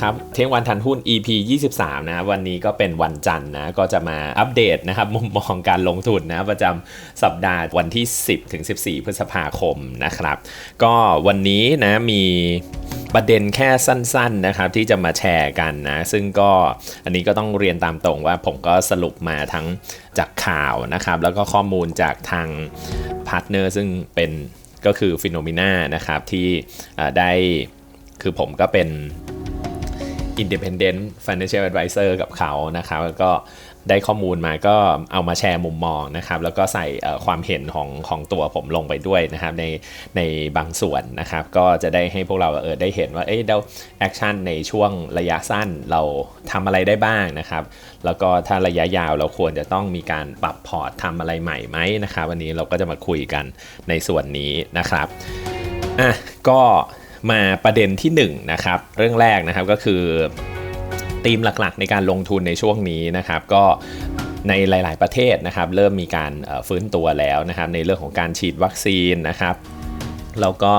ครับ เที่ยงวันทันหุ้น EP 23 นะวันนี้ก็เป็นวันจันทร์นะ ก็จะมาอัปเดตนะครับ มุมมองการลงทุนนะ ประจำสัปดาห์วันที่ 10 ถึง 14 พฤษภาคมนะครับ ก็วันนี้นะมีประเด็นแค่สั้นๆนะครับที่จะมาแชร์กันนะ ซึ่งก็อันนี้ก็ต้องเรียนตามตรงว่าผมก็สรุปมาทั้งจากข่าวนะครับ แล้วก็ข้อมูลจากทางพาร์ทเนอร์ซึ่งเป็นก็คือฟิโนมิน่านะครับที่ได้คือผมก็เป็น Independent Financial Advisor กับเขานะครับแล้วก็ได้ข้อมูลมาก็เอามาแชร์มุมมองนะครับแล้วก็ใส่ความเห็นของของตัวผมลงไปด้วยนะครับในในบางส่วนนะครับก็จะได้ให้พวกเราเออได้เห็นว่าเอ้ยเราแอคชั่นในช่วงระยะสั้นเราทำอะไรได้บ้างนะครับแล้วก็ถ้าระยะยาวเราควรจะต้องมีการปรับพอร์ตทำอะไรใหม่ไหมนะครับวันนี้เราก็จะมาคุยกันในส่วนนี้นะครับอะก็ มาประเด็นที่1นนะครับเรื่องแรกนะครับก็คือธีมหลักๆ ในการลงทุนในช่วงนี้นะครับก็ในหลาย ๆประเทศนะครับเริ่มมีการฟื้นตัวแล้วนะครับในเรื่องของการฉีดวัคซีนนะครับแล้วก็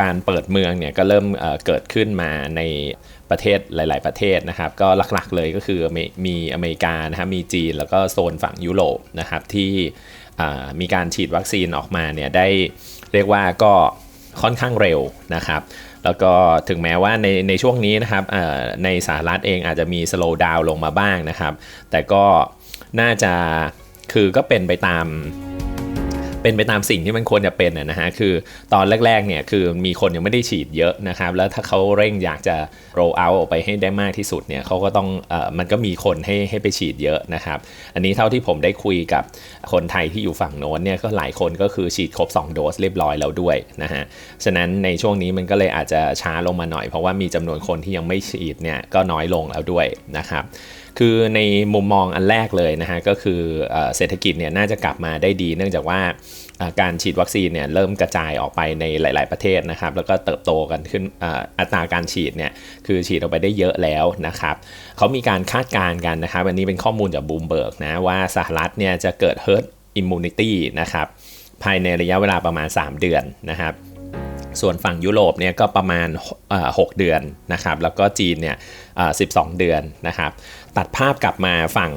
การเปิดเมืองเนี่ยก็เริ่มเกิดขึ้นมาในประเทศหลาย ๆ ประเทศนะครับก็หลักๆเลยก็คือมีอเมริกานะครับมีจีนแล้วก็โซนฝั่งยุโรปนะครับที่มีการฉีดวัคซีนออกมาเนี่ยได้เรียกว่าก็ ค่อนข้างเร็วนะครับ แล้วก็ถึงแม้ว่าในในช่วงนี้นะครับในสหรัฐเองอาจจะมีสโลว์ดาวลงมาบ้างนะครับ แต่ก็น่าจะคือก็เป็นไปตาม เป็นไปตามสิ่งที่มันควรจะเป็นนะฮะคือตอนแรกๆเนี่ยคือมีคนยังไม่ได้ฉีดเยอะนะครับแล้วถ้าเขาเร่งอยากจะ roll out ออกไปให้ได้มากที่สุดเนี่ยเขาก็ต้องเอ่อมันก็มีคนให้ให้ไปฉีดเยอะนะครับอันนี้เท่าที่ผมได้คุยกับคนไทยที่อยู่ฝั่งโน้นเนี่ยก็หลายคนก็คือฉีดครบ 2 โดสเรียบร้อยแล้วด้วยนะฮะฉะนั้นในช่วงนี้มันก็เลยอาจจะช้าลงมาหน่อย เพราะว่ามีจำนวนคนที่ยังไม่ฉีดเนี่ยก็น้อยลงแล้วด้วยนะครับ คือในมุมมองอันแรกเลยนะฮะก็คือเศรษฐกิจเนี่ยน่าจะกลับมาได้ดี เนื่องจากว่าการฉีดวัคซีนเนี่ยเริ่มกระจายออกไปในหลาย ๆ ประเทศนะครับ แล้วก็เติบโตกันขึ้นอัตราการฉีดเนี่ยคือฉีดออกไปได้เยอะแล้วนะครับเขามีการคาดการณ์กันนะครับอันนี้เป็นข้อมูลจากบูมเบิร์กนะว่าสหรัฐเนี่ยจะเกิด herd immunity นะครับภายในระยะเวลาประมาณ 3 เดือนนะครับ ส่วนฝั่งยุโรปเนี่ยก็ประมาณ 6 เดือนนะครับ แล้วก็จีนเนี่ย12เดือนนะครับ ตัดภาพกลับมาฝั่ง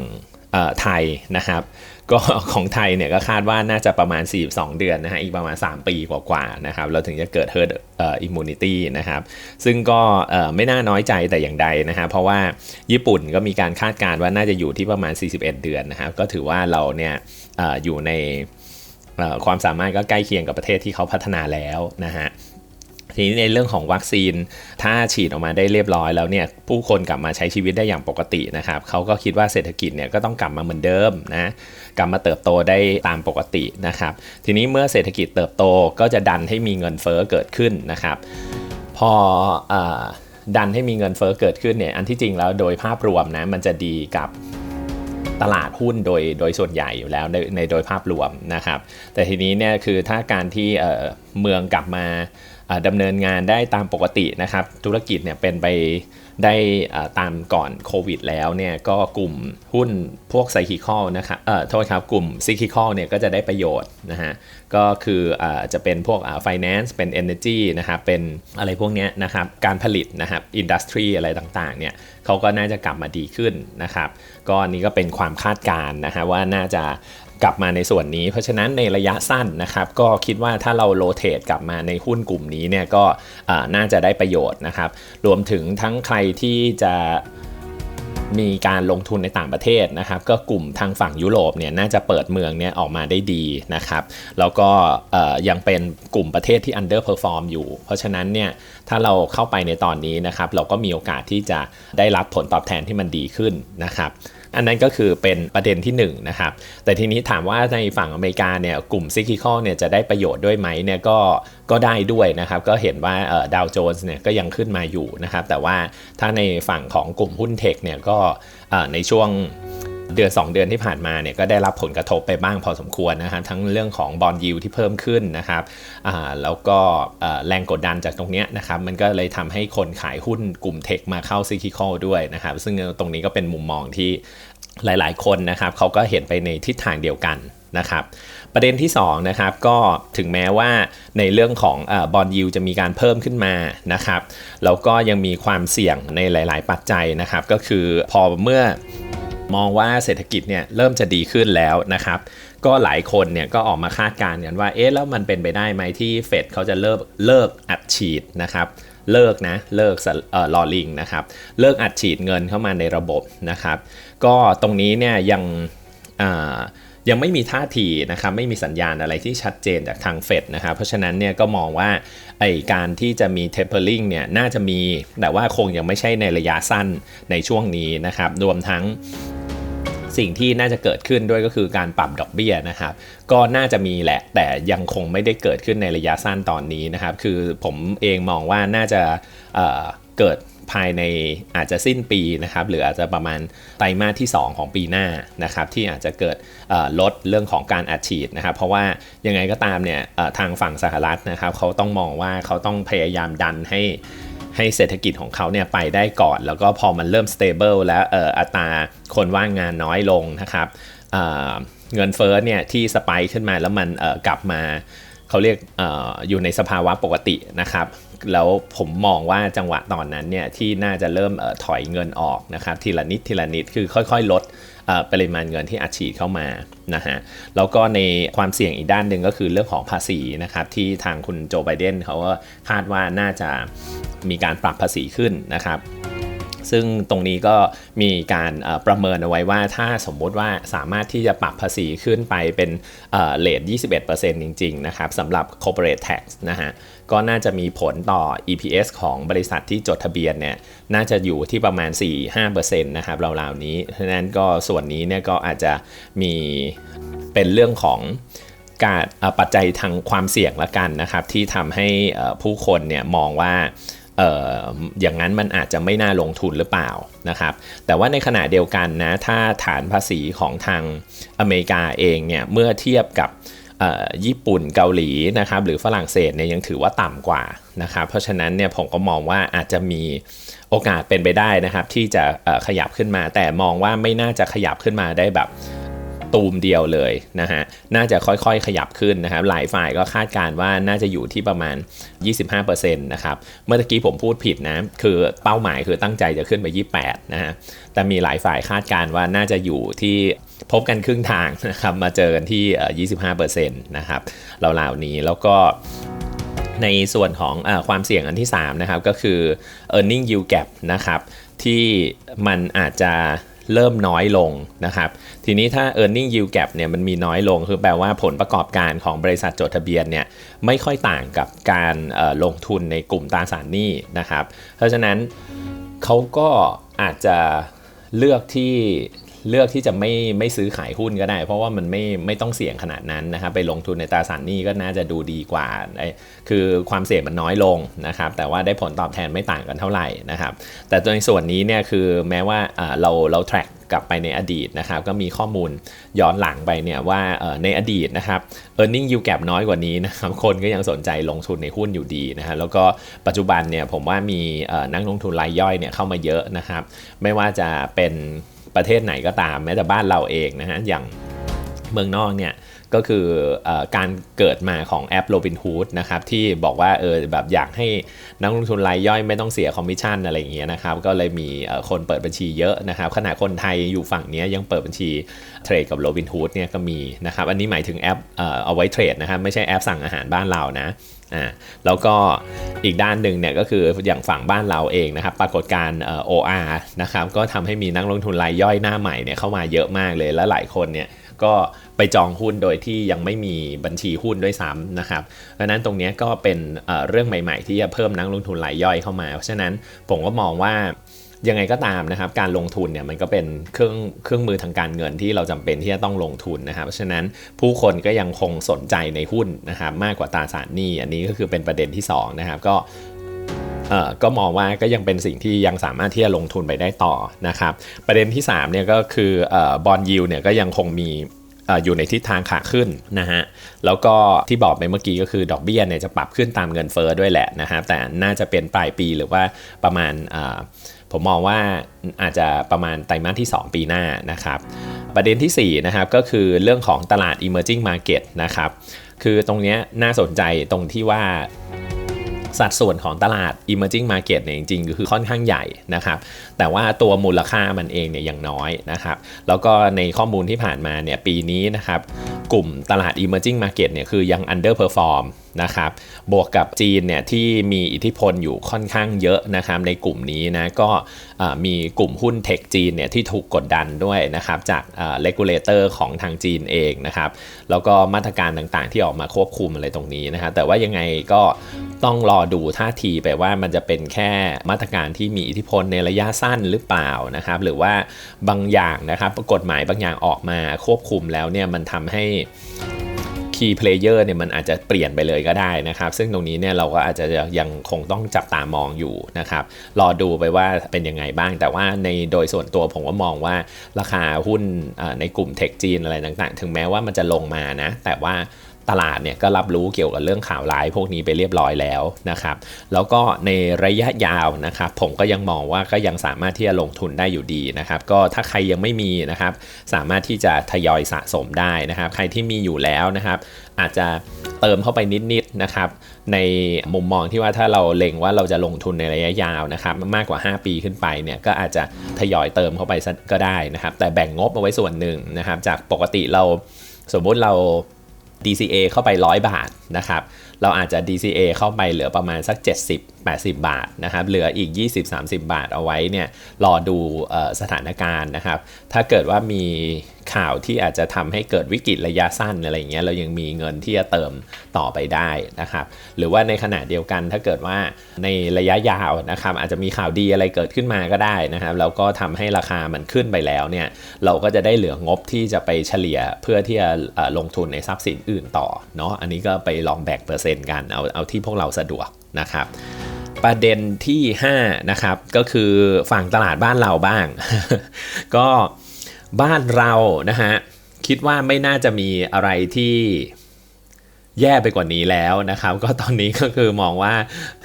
ไทยนะครับก็ของไทยเนี่ยก็คาดว่าน่าจะประมาณ 42 เดือนนะฮะอีกประมาณ 3 ปีกว่าๆนะครับเราถึงจะเกิด herd immunity นะครับซึ่งก็ไม่น่าน้อยใจแต่อย่างใดนะฮะเพราะว่าญี่ปุ่นก็มีการคาดการณ์ว่าน่าจะอยู่ที่ประมาณ 41 เดือนนะครับก็ถือว่าเราเนี่ยออยู่ในความสามารถก็ใกล้เคียงกับประเทศที่เขาพัฒนาแล้วนะฮะ ทีนี้ในเรื่องของวัคซีน ถ้าฉีดออกมาได้เรียบร้อยแล้วเนี่ยผู้คนกลับมาใช้ชีวิตได้อย่างปกตินะครับเขาก็คิดว่าเศรษฐกิจเนี่ยก็ต้องกลับมาเหมือนเดิมนะกลับมาเติบโตได้ตามปกตินะครับทีนี้เมื่อเศรษฐกิจเติบโตก็จะดันให้มีเงินเฟอ้อเกิดขึ้นนะครับ พออดันให้มีเงินเฟอ้อเกิดขึ้นเนี่ยอันที่จริงแล้วโดยภาพรวมนะมันจะดีกับตลาดหุ้นโดยโดยส่วนใหญ่อยู่แล้วในในโดยภาพรวมนะครับ แต่ทีนี้เนี่ยคือถ้าการที่ เมืองกลับมาดำเนินงานได้ตามปกตินะครับ ธุรกิจเนี่ยเป็นไปได้ตามก่อนโควิดแล้วเนี่ยก็กลุ่มหุ้นพวกไซคิคอลนะครับเอ่อโทษครับกลุ่มซิคิคอลเนี่ยก็จะได้ประโยชน์นะฮะก็คืออจะเป็นพวกอ่า finance เป็น energy นะครับเป็นอะไรพวกนี้นะครับการผลิตนะครับอินดัสทรีอะไรต่างๆเนี่ยเขาก็น่าจะกลับมาดีขึ้นนะครับก็อันนี้ก็เป็นความคาดการณ์นะฮะว่าน่าจะ กลับมาในส่วนนี้ เพราะฉะนั้นในระยะสั้นนะครับ ก็คิดว่าถ้าเราโรเตทกลับมาในหุ้นกลุ่มนี้เนี่ยก็น่าจะได้ประโยชน์นะครับ รวมถึงทั้งใครที่จะมีการลงทุนในต่างประเทศนะครับ ก็กลุ่มทางฝั่งยุโรปเนี่ยน่าจะเปิดเมืองเนี่ยออกมาได้ดีนะครับ แล้วก็ยังเป็นกลุ่มประเทศที่ underperform อยู่ เพราะฉะนั้นเนี่ยถ้าเราเข้าไปในตอนนี้นะครับ เราก็มีโอกาสที่จะได้รับผลตอบแทนที่มันดีขึ้นนะครับ อันนั้นก็คือเป็นประเด็นที่1นนะครับ แต่ทีนี้ถามว่าในฝั่งอเมริกาเนี่ยกลุ่มซิกิคอลเนี่ยจะได้ประโยชน์ด้วยไหมเนี่ยก็ก็ได้ด้วยนะครับ ก็เห็นว่าดาวโจนส์เนี่ยก็ยังขึ้นมาอยู่นะครับ แต่ว่าถ้าในฝั่งของกลุ่มหุ้นเทคเนี่ยก็ในช่วง เดือน2 เดือนที่ผ่านมาเนี่ยก็ได้รับผลกระทบไปบ้างพอสมควรนะฮะทั้งเรื่องของบอลยิวที่เพิ่มขึ้นนะครับแล้วก็แรงกดดันจากตรงนี้นะครับมันก็เลยทำให้คนขายหุ้นกลุ่มเทคมาเข้าซิคิคอลด้วยนะครับซึ่งตรงนี้ก็เป็นมุมมองที่หลายๆ คนนะครับเขาก็เห็นไปในทิศทางเดียวกันนะครับประเด็นที่2นะครับก็ถึงแม้ว่าในเรื่องของบอลยูจะมีการเพิ่มขึ้นมานะครับแล้วก็ยังมีความเสี่ยงในหลาย ๆ ปัจจัยนะครับก็คือพอเมื่อ มองว่าเศรษฐกิจเนี่ยเริ่มจะดีขึ้นแล้วนะครับ ก็หลายคนเนี่ยก็ออกมาคาดการณ์กันว่าเอ๊ะแล้วมันเป็นไปได้ไหมที่เฟดเขาจะเลิกเลิกอัดฉีดนะครับเลิกนะเลิกเอ่อลอลิงนะครับเลิกอัดฉีดเงินเข้ามาในระบบนะครับ ก็ตรงนี้เนี่ยยังยังไม่มีท่าทีนะครับไม่มีสัญญาณอะไรที่ชัดเจนจากทางเฟดนะครับเพราะฉะนั้นเนี่ยก็มองว่าไอการที่จะมี tapering เนี่ยน่าจะมีแต่ว่าคงยังไม่ใช่ในระยะสั้นในช่วงนี้นะครับรวมทั้ง สิ่งที่น่าจะเกิดขึ้นด้วยก็คือการปรับดอกเบี้ยนะครับก็น่าจะมีแหละ แต่ยังคงไม่ได้เกิดขึ้นในระยะสั้นตอนนี้นะครับ คือผมเองมองว่าน่าจะเเกิดภายในอาจจะสิ้นปีนะครับหรืออาจจะประมาณไตรมาสที่ 2 ของปีหน้านะครับที่อาจจะเกิดลดเรื่องของการอัดฉีดนะครับ เพราะว่ายังไงก็ตามเนี่ยทางฝั่งสหรัฐนะครับเขาต้องมองว่าเขาต้องพยายามดันให้ ให้เศรษฐกิจของเขาเนี่ยไปได้ก่อน แล้วก็พอมันเริ่ม stable แล้วออัตราคนว่างงานน้อยลงนะครับเงินเฟ้อเนี่ยที่สไปขึ้นมาแล้วมันกลับมาเขาเรียกออยู่ในสภาวะปกตินะครับ แล้วผมมองว่าจังหวะตอนนั้นเนี่ยที่น่าจะเริ่มออถอยเงินออกนะครับทีละนิดทีละนิดคือค่อยๆ ลด ปริมาณเงินที่อัดฉีดเข้ามานะฮะแล้วก็ในความเสี่ยงอีกด้านหนึ่งก็คือเรื่องของภาษีนะครับที่ทางคุณโจไบเดนเขาก็คาดว่าน่าจะมีการปรับภาษีขึ้นนะครับซึ่งตรงนี้ก็มีการประเมินเอาไว้ว่าถ้าสมมุติว่าสามารถที่จะปรับภาษีขึ้นไปเป็นเลท21%จริง ๆ นะครับสำหรับ corporate tax นะฮะก็น่าจะมีผลต่อ EPS ของบริษัทที่จดทะเบียนเนี่ย น่าจะอยู่ที่ประมาณ 4-5%นะครับราวๆนี้เพราะฉะนั้นก็ส่วนนี้เนี่ยก็อาจจะมีเป็นเรื่องของการปัจจัยทางความเสี่ยงละกันนะครับ ที่ทำให้ผู้คนเนี่ยมองว่าอย่างนั้นมันอาจจะไม่น่าลงทุนหรือเปล่านะครับ แต่ว่าในขณะเดียวกันนะ ถ้าฐานภาษีของทางอเมริกาเองเนี่ย เมื่อเทียบกับ ญี่ปุ่นเกาหลีนะครับหรือฝรั่งเศสเนี่ยยังถือว่าต่ำกว่านะครับเพราะฉะนั้นเนี่ยผมก็มองว่าอาจจะมีโอกาสเป็นไปได้นะครับ ที่จะขยับขึ้นมา แต่มองว่าไม่น่าจะขยับขึ้นมาได้แบบตูมเดียวเลยนะฮะ น่าจะค่อยๆขยับขึ้นนะครับ หลายฝ่ายก็คาดการว่าน่าจะอยู่ที่ประมาณ 25%นะครับ เมื่อกี้ผมพูดผิดนะ คือเป้าหมายคือตั้งใจจะขึ้นไป 28 นะฮะ แต่มีหลายฝ่ายคาดการว่าน่าจะอยู่ที่ พบกันครึ่งทางนะครับมาเจอกันที่ 25%นะครับราวๆนี้แล้วก็ในส่วนของอความเสี่ยงอันที่ 3 นะครับ ก็คือ e a r n i n g yield gap นะครับ ที่มันอาจจะเริ่มน้อยลงนะครับ ทีนี้ถ้า e a r n i n g yield gap เนี่ยมันมีน้อยลง คือแปลว่าผลประกอบการของบริษัทจดทะเบียนเนี่ยไม่ค่อยต่างกับการลงทุนในกลุ่มตราสารหนี้นะครับ เพราะฉะนั้นเขาก็อาจจะเลือกที่ เลือกที่จะไม่ไม่ซื้อขายหุ้นก็ได้ เพราะว่ามันไม่ไม่ต้องเสี่ยงขนาดนั้นนะครับไปลงทุนในตราสารหนี้ก็น่าจะดูดีกว่าคือความเสี่ยงมันน้อยลงนะครับแต่ว่าได้ผลตอบแทนไม่ต่างกันเท่าไหร่นะครับแต่ในส่วนนี้เนี่ยคือแม้ว่าเราเรา track กลับไปในอดีตนะครับก็มีข้อมูลย้อนหลังไปเนี่ยว่าในอดีตนะครับ e a r n i n g yield gap น้อยกว่านี้นะครับคนก็ยังสนใจลงทุนในหุ้นอยู่ดีนะครับแล้วก็ปัจจุบันเนี่ยผมว่ามีนักลงทุนรายย่อยเนี่ยเข้ามาเยอะนะครับ ไม่ว่าจะเป็น ประเทศไหนก็ตามแม้แต่บ้านเราเองนะฮะอย่างเมืองนอกเนี่ย ก็คืออการเกิดมาของแอป Robinhood นะครับที่บอกว่าเออแบบอยากให้นักลงทุนรายย่อยไม่ต้องเสียคอมมิชชั่นอะไรอย่างเงี้ยนะครับก็เลยมีคนเปิดบัญชีเยอะนะครับขณะคนไทยอยู่ฝั่งนี้ยังเปิดบัญชีเทรดกับ Robinhood เนี่ยก็มีนะครับอันนี้หมายถึงแอปเอาไว้เทรดนะครับไม่ใช่แอปสั่งอาหารบ้านเรานะอ่าแล้วก็อีกด้านหนึ่งเนี่ยก็คืออย่างฝั่งบ้านเราเองนะครับ ปรากฏการณ์ OR นะครับก็ทำให้มีนักลงทุนรายย่อยหน้าใหม่เนี่ยเข้ามาเยอะมากเลยและหลายคนเนี่ย ก็ไปจองหุ้นโดยที่ยังไม่มีบัญชีหุ้นด้วยซ้ำนะครับเพราะนั้นตรงนี้ก็เป็นเรื่องใหม่ ๆ ที่จะเพิ่มนักลงทุนรายย่อยเข้ามา เพราะฉะนั้นผมก็มองว่ายังไงก็ตามนะครับการลงทุนเนี่ยมันก็เป็นเครื่องเครื่องมือทางการเงินที่เราจำเป็นที่จะต้องลงทุนนะครับ เพราะฉะนั้นผู้คนก็ยังคงสนใจในหุ้นนะครับมากกว่าตราสารหนี้อันนี้ก็คือเป็นประเด็นที่2นะครับก็ ก็มองว่าก็ยังเป็นสิ่งที่ยังสามารถที่จะลงทุนไปได้ต่อนะครับประเด็นที่3เนี่ยก็คือบอลยิวเนี่ยก็ยังคงมีอยู่ในทิศทางขาขึ้นนะฮะ แล้วก็ที่บอกไปเมื่อกี้ก็คือดอกเบี้ยเนี่ยจะปรับขึ้นตามเงินเฟอ้อด้วยแหละนะฮะ แต่น่าจะเป็นปลายปีหรือว่าประมาณผมมองว่าอาจจะประมาณไตรมาสที่ 2 ปีหน้านะครับ ประเด็นที่ 4 นะครับก็คือเรื่องของตลาด emerging market นะครับ คือตรงนี้น่าสนใจตรงที่ว่า สัดส่วนของตลาด emerging market เนี่ยจริงๆ คือค่อนข้างใหญ่นะครับ แต่ว่าตัวมูลค่ามันเองเนี่ยยังน้อยนะครับ แล้วก็ในข้อมูลที่ผ่านมาเนี่ยปีนี้นะครับ กลุ่มตลาด emerging market เนี่ยคือยัง underperform นะครับบวกกับจีนเนี่ยที่มีอิทธิพลอยู่ค่อนข้างเยอะนะครับในกลุ่มนี้นะก็มีกลุ่มหุ้นเทคจีนเนี่ยที่ถูกกดดันด้วยนะครับจากเลกูลเลเตอร์ของทางจีนเองนะครับแล้วก็มาตรการต่างๆที่ออกมาควบคุมอะไรตรงนี้นะครับแต่ว่ายังไงก็ต้องรอดูท่าทีไปว่ามันจะเป็นแค่มาตรการที่มีอิทธิพลในระยะสั้นหรือเปล่านะครับหรือว่าบางอย่างนะครับกฎหมายบางอย่างออกมาควบคุมแล้วเนี่ยมันทำให้ คีย์เพลเยอร์เนี่ยมันอาจจะเปลี่ยนไปเลยก็ได้นะครับ ซึ่งตรงนี้เนี่ยเราก็อาจจะยังคงต้องจับตามองอยู่นะครับรอดูไปว่าเป็นยังไงบ้าง แต่ว่าในโดยส่วนตัวผมก็มองว่าราคาหุ้นในกลุ่มเทคจีนอะไรต่างๆ ถึงแม้ว่ามันจะลงมานะ แต่ว่า ตลาดเนี่ยก็รับรู้เกี่ยวกับเรื่องข่าวร้ายพวกนี้ไปเรียบร้อยแล้วนะครับ แล้วก็ในระยะยาวนะครับ ผมก็ยังมองว่าก็ยังสามารถที่จะลงทุนได้อยู่ดีนะครับ ก็ถ้าใครยังไม่มีนะครับ สามารถที่จะทยอยสะสมได้นะครับ ใครที่มีอยู่แล้วนะครับ อาจจะเติมเข้าไปนิดๆนะครับ ในมุมมองที่ว่าถ้าเราเล็งว่าเราจะลงทุนในระยะยาวนะครับ มากกว่า 5 ปีขึ้นไปเนี่ยก็อาจจะทยอยเติมเข้าไปก็ได้นะครับ แต่แบ่งงบเอาไว้ส่วนหนึ่งนะครับ จากปกติเราสมมุติเรา DCA เข้าไป 100 บาทนะครับ เราอาจจะ DCA เข้าไปเหลือประมาณสัก 70 80 บาทนะครับเหลืออีก 20-30 บาทเอาไว้เนี่ยรอดูสถานการณ์นะครับ ถ้าเกิดว่ามีข่าวที่อาจจะทำให้เกิดวิกฤตระยะสั้นอะไรเงี้ยเรายังมีเงินที่จะเติมต่อไปได้นะครับ หรือว่าในขณะเดียวกันถ้าเกิดว่าในระยะยาวนะครับอาจจะมีข่าวดีอะไรเกิดขึ้นมาก็ได้นะครับแล้วก็ทำให้ราคามันขึ้นไปแล้วเนี่ยเราก็จะได้เหลืองบที่จะไปเฉลี่ยเพื่อที่จะลงทุนในทรัพย์สินอื่นต่อเนาะอันนี้ก็ไปลองแบ่งเปอร์เซ็นต์กันเอาเอาที่พวกเราสะดวก นะครับ ประเด็นที่ 5 นะครับ ก็คือฝั่งตลาดบ้านเราบ้าง ก็บ้านเรานะฮะคิดว่าไม่น่าจะมีอะไรที่แย่ไปกว่านี้แล้วนะครับ ก็ตอนนี้ก็คือมองว่า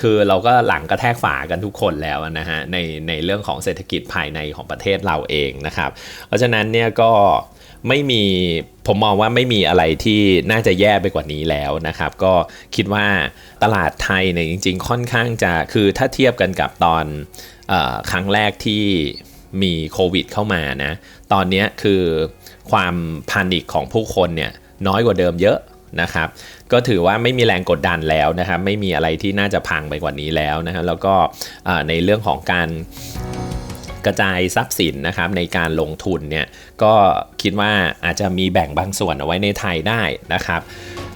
คือเราก็หลังกระแทกฝากันทุกคนแล้วนะฮะในในเรื่องของเศรษฐกิจภายในของประเทศเราเองนะครับ เพราะฉะนั้นเนี่ยก็ ไม่มีผมมองว่าไม่มีอะไรที่น่าจะแย่ไปกว่านี้แล้วนะครับ ก็คิดว่าตลาดไทยเนี่ยจริง ๆ ค่อนข้างจะคือถ้าเทียบกันกับตอนอครั้งแรกที่มีโควิดเข้ามานะ ตอนนี้คือความพานิคของผู้คนเนี่ยน้อยกว่าเดิมเยอะนะครับ ก็ถือว่าไม่มีแรงกดดันแล้วนะครับ ไม่มีอะไรที่น่าจะพังไปกว่านี้แล้วนะครับ แล้วก็ในเรื่องของการ กระจายทรัพย์สินนะครับในการลงทุนเนี่ยก็คิดว่าอาจจะมีแบ่งบางส่วนเอาไว้ในไทยได้นะครับ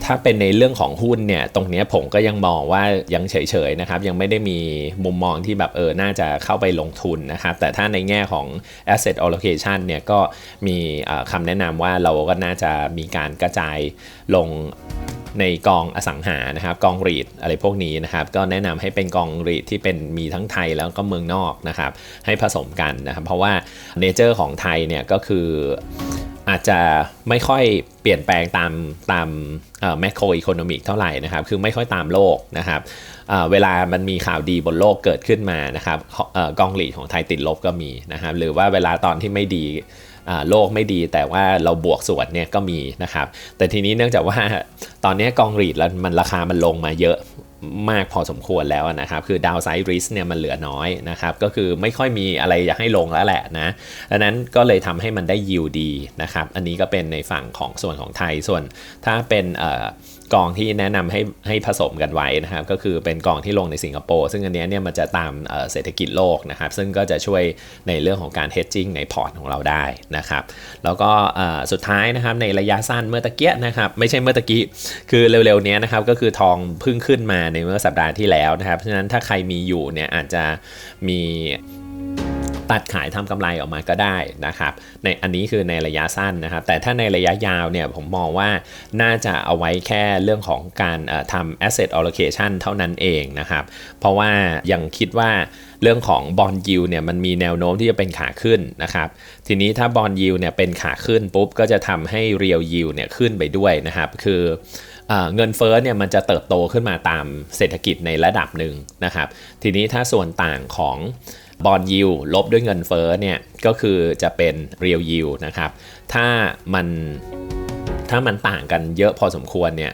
ถ้าเป็นในเรื่องของหุ้นเนี่ยตรงนี้ผมก็ยังมองว่ายังเฉยๆนะครับยังไม่ได้มีมุมมองที่แบบเออน่าจะเข้าไปลงทุนนะครับแต่ถ้าในแง่ของ asset allocation เนี่ยก็มีคำแนะนำว่าเราก็น่าจะมีการกระจายลงในกองอสังหานะครับกองรีดอะไรพวกนี้นะครับก็แนะนำให้เป็นกองรีดที่เป็นมีทั้งไทยแล้วก็เมืองนอกนะครับให้ผสมกันนะครับเพราะว่าเนเจอร์ของไทยเนี่ยก็คือ อาจจะไม่ค่อยเปลี่ยนแปลงตามตามแมคโครอีโคโนมิกเท่าไหร่นะครับ คือไม่ค่อยตามโลกนะครับเวลามันมีข่าวดีบนโลกเกิดขึ้นมานะครับกองหลีของไทยติดลบก็มีนะครับ หรือว่าเวลาตอนที่ไม่ดีโลกไม่ดีแต่ว่าเราบวกส่วนเนี่ยก็มีนะครับ แต่ทีนี้เนื่องจากว่าตอนนี้กองหลีดแล้วมันราคามันลงมาเยอะ มากพอสมควรแล้วนะครับ คือดาวไซด์ริสเนี่ยมันเหลือน้อยนะครับ ก็คือไม่ค่อยมีอะไรอยากให้ลงแล้วแหละนะดังนั้นก็เลยทำให้มันได้ยิวดีนะครับ อันนี้ก็เป็นในฝั่งของส่วนของไทยส่วนถ้าเป็น กองที่แนะนำให้ให้ผสมกันไว้นะครับ ก็คือเป็นกองที่ลงในสิงคโปร์ซึ่งอันนี้เนี่ยมันจะตามเศรษฐกิจโลกนะครับ ซึ่งก็จะช่วยในเรื่องของการ hedging ในพอร์ตของเราได้นะครับ แล้วก็สุดท้ายนะครับในระยะสั้นเมื่อตะเกียนะครับ ไม่ใช่เมื่อตะกี้ คือเร็วๆนี้นะครับก็คือทองพึ่งขึ้นมาในเมื่อสัปดาห์ที่แล้วนะครับเพราะฉะนั้นถ้าใครมีอยู่เนี่ยอาจจะมี ตัดขายทำกำไรออกมาก็ได้นะครับในอันนี้คือในระยะสั้นนะครับ แต่ถ้าในระยะยาวเนี่ยผมมองว่าน่าจะเอาไว้แค่เรื่องของการทำ asset allocation เท่านั้นเองนะครับ เพราะว่ายังคิดว่าเรื่องของบอลยิวเนี่ยมันมีแนวโน้มที่จะเป็นขาขึ้นนะครับ ทีนี้ถ้าบอลยิวเนี่ยเป็นขาขึ้นปุ๊บก็จะทำให้เรียวยิวเนี่ยขึ้นไปด้วยนะครับ คือเงินเฟ้อเนี่ยมันจะเติบโตขึ้นมาตามเศรษฐกิจในระดับหนึ่งนะครับ ทีนี้ถ้าส่วนต่างของ บอลยิวลบด้วยเงินเฟ้อเนี่ยก็คือจะเป็นเรียวยิวนะครับถ้ามันถ้ามันต่างกันเยอะพอสมควรเนี่ย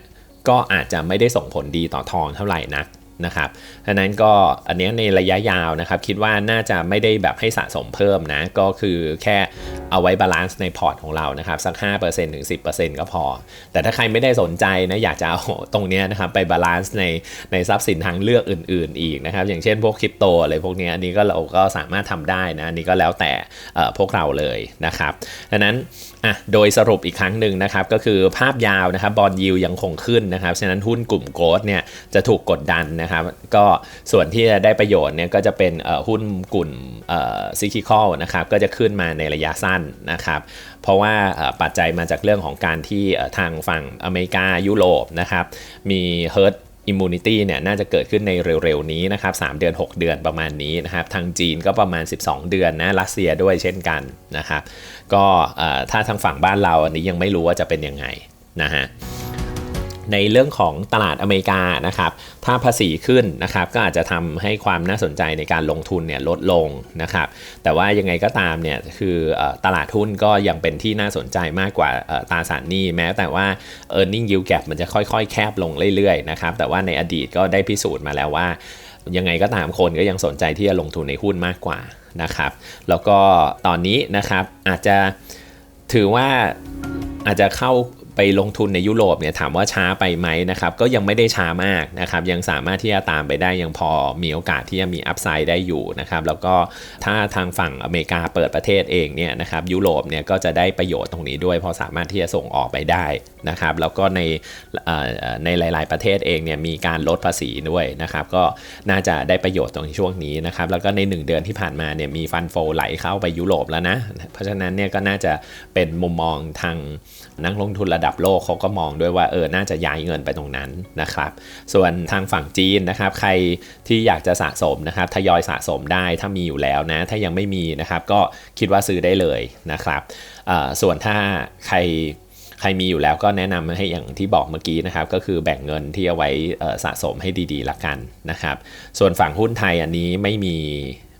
ก็อาจจะไม่ได้ส่งผลดีต่อทองเท่าไหร่นัก นะครับดังนั้นก็อันนี้ในระยะยาวนะครับ คิดว่าน่าจะไม่ได้แบบให้สะสมเพิ่มนะ ก็คือแค่เอาไว้บาลานซ์ในพอร์ตของเรานะครับ สัก 5%ถึง 10%ก็พอ แต่ถ้าใครไม่ได้สนใจนะ อยากจะเอาตรงนี้นะครับ ไปบาลานซ์ในในทรัพย์สินทางเลือกอื่น ๆ อีกนะครับ อย่างเช่นพวกคริปโตอะไรพวกนี้อันนี้ก็เราก็สามารถทำได้นะนนี้ก็แล้วแต่พวกเราเลยนะครับดังนั้นอะโดยสรุปอีกครั้งหนึ่งนะครับ ก็คือภาพยาวนะครับบอลยิวยังคงขึ้นนะครับฉะนั้นหุ้นกลุ่มโกลด์เนี่ยจะถูกกดดันนะครับก็ส่วนที่จะได้ประโยชน์เนี่ยก็จะเป็นหุ้นกลุ่มซิคิคอลนะครับก็จะขึ้นมาในระยะสั้นนะครับเพราะว่าปัจจัยมาจากเรื่องของการที่ทางฝั่งอเมริกายุโรปนะครับมีเฮิร์ตอิมมูนิตี้เนี่ยน่าจะเกิดขึ้นในเร็วๆนี้นะครับ3เดือน 6 เดือนประมาณนี้นะครับทางจีนก็ประมาณ 12 เดือนนะรัสเซียด้วยเช่นกันนะครับก็ถ้าทางฝั่งบ้านเราอันนี้ยังไม่รู้ว่าจะเป็นยังไงนะฮะ ในเรื่องของตลาดอเมริกานะครับ ถ้าภาษีขึ้นนะครับ ก็อาจจะทำให้ความน่าสนใจในการลงทุนเนี่ยลดลงนะครับ แต่ว่ายังไงก็ตามเนี่ยคือตลาดหุ้นก็ยังเป็นที่น่าสนใจมากกว่าตราสารหนี้แม้แต่ว่า e a r n i n g yield gap มันจะค่อยๆ แคบลงเรื่อยๆนะครับ แต่ว่าในอดีตก็ได้พิสูจน์มาแล้วว่ายังไงก็ตามคนก็ยังสนใจที่จะลงทุนในหุ้นมากกว่านะครับ แล้วก็ตอนนี้นะครับอาจจะถือว่าอาจจะเข้า ไปลงทุนในยุโรปเนี่ยถามว่าช้าไปไหมนะครับก็ยังไม่ได้ช้ามากนะครับยังสามารถที่จะตามไปได้ยังพอมีโอกาสที่จะมีอัพไซด์ได้อยู่นะครับแล้วก็ถ้าทางฝั่งอเมริกาเปิดประเทศเองเนี่ยนะครับยุโรปเนี่ยก็จะได้ประโยชน์ตรงนี้ด้วย เพราะสามารถที่จะส่งออกไปได้นะครับแล้วก็ในในหลาย ๆ ประเทศเองเนี่ยมีการลดภาษีด้วยนะครับก็น่าจะได้ประโยชน์ตรงช่วงนี้นะครับแล้วก็ใน 1 เดือนที่ผ่านมาเนี่ยมีฟันโฟไหลเข้าไปยุโรปแล้วนะเพราะฉะนั้นเนี่ยก็น่าจะเป็นมุมมองทาง นักลงทุนระดับโลกเขาก็มองด้วยว่าเออน่าจะย้ายเงินไปตรงนั้นนะครับ ส่วนทางฝั่งจีนนะครับ ใครที่อยากจะสะสมนะครับทยอยสะสมได้ถ้ามีอยู่แล้วนะ ถ้ายังไม่มีนะครับ ก็คิดว่าซื้อได้เลยนะครับส่วนถ้าใครใครมีอยู่แล้วก็แนะนำให้อย่างที่บอกเมื่อกี้นะครับ ก็คือแบ่งเงินที่เอาไว้สะสมให้ดีๆละกันนะครับ ส่วนฝั่งหุ้นไทยอันนี้ไม่มี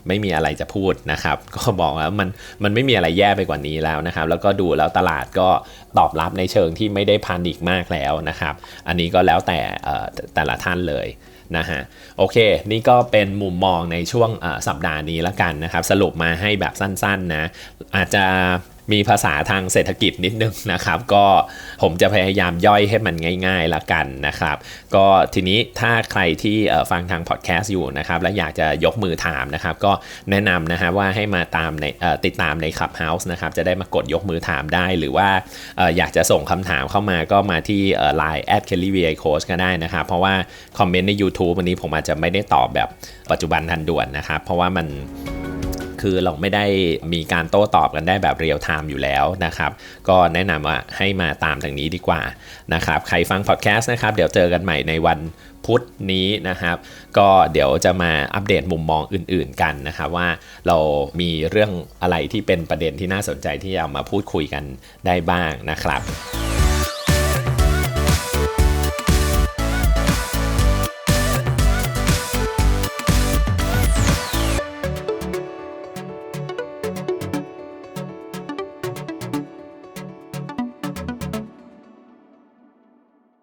ไม่มีอะไรจะพูดนะครับ ก็บอกว่ามันมันไม่มีอะไรแย่ไปกว่านี้แล้วนะครับ แล้วก็ดูแล้วตลาดก็ตอบรับในเชิงที่ไม่ได้พานิกมากแล้วนะครับ อันนี้ก็แล้วแต่แต่ละท่านเลยนะฮะโอเค นี่ก็เป็นมุมมองในช่วงสัปดาห์นี้ละกันนะครับ สรุปมาให้แบบสั้นๆนะอาจจะ มีภาษาทางเศรษฐกิจนิดนึงนะครับ ก็ผมจะพยายามย่อยให้มันง่ายๆละกันนะครับ ก็ทีนี้ถ้าใครที่ฟังทางพอดแคสต์อยู่นะครับ และอยากจะยกมือถามนะครับ ก็แนะนำนะฮะว่าให้มาตามในติดตามใน Clubhouse นะครับ จะได้มากดยกมือถามได้ หรือว่าอยากจะส่งคำถามเข้ามาก็มาที่ Line at kelly vi coach ก็ได้นะครับ เพราะว่าคอมเมนต์ใน YouTube วันนี้ผมอาจจะไม่ได้ตอบแบบปัจจุบันทันด่วนนะครับ เพราะว่ามัน คือเราไม่ได้มีการโต้ตอบกันได้แบบเรียลไทม์อยู่แล้วนะครับ ก็แนะนำว่าให้มาตามทางนี้ดีกว่านะครับ ใครฟังพอดแคสต์นะครับ เดี๋ยวเจอกันใหม่ในวันพุธนี้นะครับ ก็เดี๋ยวจะมาอัปเดตมุมมองอื่นๆกันนะครับว่าเรามีเรื่องอะไรที่เป็นประเด็นที่น่าสนใจที่จะมาพูดคุยกันได้บ้างนะครับ